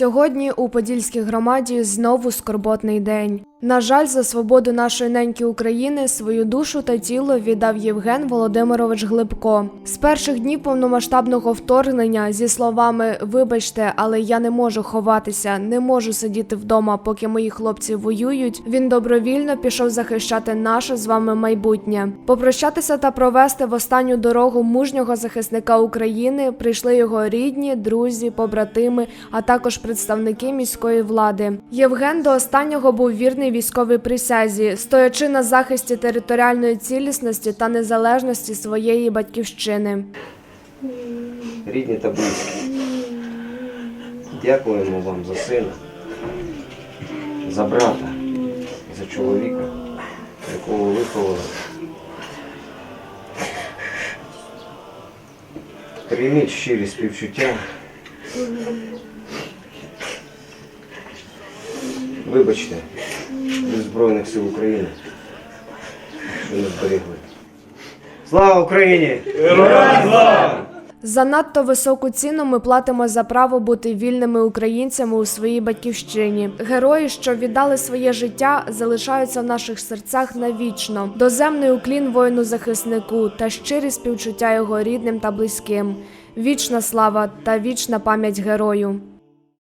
Сьогодні у Подільській громаді знову скорботний день. На жаль, за свободу нашої неньки України свою душу та тіло віддав Євген Володимирович Глибко. З перших днів повномасштабного вторгнення зі словами Вибачте, але я не можу ховатися, не можу сидіти вдома, поки мої хлопці воюють. Він добровільно пішов захищати наше з вами майбутнє. Попрощатися та провести в останню дорогу мужнього захисника України прийшли його рідні, друзі, побратими, а також представники міської влади. Євген до останнього був вірний військовій присязі, стоячи на захисті територіальної цілісності та незалежності своєї батьківщини. рідні та близькі. Дякуємо вам за сина, за брата, за чоловіка, якого виховали. Прийміть щирі співчуття. Вибачте від Збройних сил України, що не зберегли. Слава Україні! Занадто високу ціну ми платимо за право бути вільними українцями у своїй батьківщині. Герої, що віддали своє життя, залишаються в наших серцях навічно. Доземний уклін воїну захиснику та щирі співчуття його рідним та близьким. Вічна слава та вічна пам'ять герою.